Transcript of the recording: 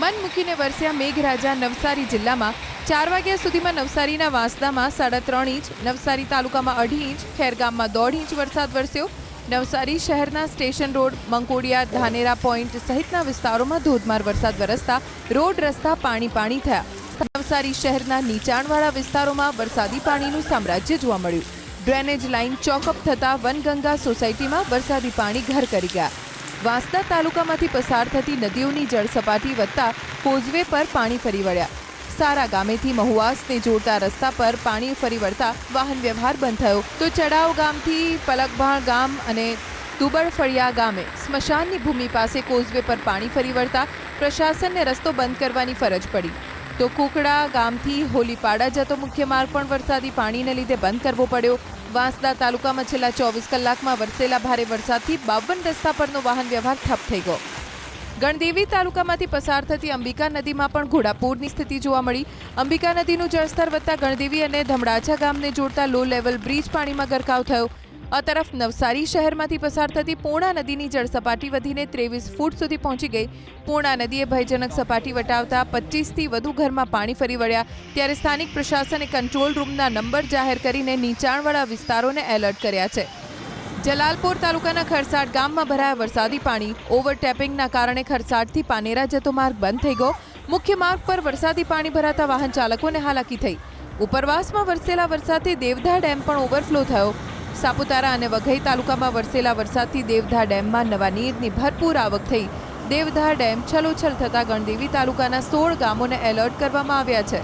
મન મૂકીને વરસ્યા મેઘરાજા નવસારી જિલ્લામાં. ચાર વાગ્યા સુધીમાં નવસારીના વાંસદામાં સાડા ત્રણ ઇંચ, નવસારી તાલુકામાં અઢી ઇંચ, ખેરગામમાં દોઢ ઇંચ વરસાદ વરસ્યો. નવસારી શહેરના station road, Mankodiya, Dhanera point સહિતના વિસ્તારોમાં ધોધમાર વરસાદ વરસતા રોડ રસ્તા પાણી પાણી થયા. નવસારી શહેરના નીચાણવાળા વિસ્તારોમાં વરસાદી પાણીનું સામ્રાજ્ય જોવા મળ્યું. ડ્રેનેજ લાઇન ચોકઅપ થતાં વનગંગા સોસાયટીમાં વરસાદી પાણી ઘર કરી ગયા. વાંસદા તાલુકામાંથી પસાર થતી નદીઓની જળસપાટી વધતા કોઝવે પર પાણી ફરી વળ્યા. સારા ગામેથી મહુવાસને જોડતા રસ્તા પર પાણી ફરી વળતા વાહન વ્યવહાર બંધ થયો. તો ચડાવ ગામથી પલકભાણ ગામ અને દુબળફળિયા ગામે સ્મશાનની ભૂમિ પાસે કોઝવે પર પાણી ફરી વળતા પ્રશાસનને રસ્તો બંધ કરવાની ફરજ પડી. તો કુકડા ગામથી હોલીપાડા જતો મુખ્ય માર્ગ પણ વરસાદી પાણીને લીધે બંધ કરવો પડ્યો. વાંસદા તાલુકામાં છેલ્લા ચોવીસ કલાકમાં વરસેલા ભારે વરસાદથી બાવન રસ્તા પરનો વાહન વ્યવહાર ઠપ થઈ ગયો. ગણદેવી તાલુકામાંથી પસાર થતી અંબિકા નદીમાં પણ ઘોડાપૂરની સ્થિતિ જોવા મળી. અંબિકા નદીનું જળસ્તર વધતા ગણદેવી અને ધમડાછા ગામને જોડતા લો લેવલ બ્રિજ પાણીમાં ગરકાવ થયો. આ તરફ નવસારી શહેરમાંથી પસાર થતી પૂર્ણા નદીની જળસપાટી વધીને ત્રેવીસ ફૂટ સુધી પહોંચી ગઈ. પૂર્ણા નદીએ ભયજનક સપાટી વટાવતા પચીસથી વધુ ઘરમાં પાણી ફરી વળ્યા. ત્યારે સ્થાનિક પ્રશાસને કંટ્રોલ રૂમના નંબર જાહેર કરીને નીચાણવાળા વિસ્તારોને એલર્ટ કર્યા છે. જલાલપોર તાલુકાના ખરસાડ ગામમાં ભરાયા વરસાદી પાણી. ઓવરટેપિંગના કારણે ખરસાડથી પાનેરા જતો માર્ગ બંધ થઈ ગયો. મુખ્ય માર્ગ પર વરસાદી પાણી ભરાતા વાહન ચાલકોને હાલાકી થઈ. ઉપરવાસમાં વરસેલા વરસાદથી દેવધા ડેમ પણ ઓવરફ્લો થયો. સાપુતારા અને વઘઈ તાલુકામાં વરસેલા વરસાદથી દેવધા ડેમમાં નવા નીરની ભરપૂર આવક થઈ. દેવધા ડેમ છલોછલ થતા ગણદેવી તાલુકાના સોળ ગામોને એલર્ટ કરવામાં આવ્યા છે.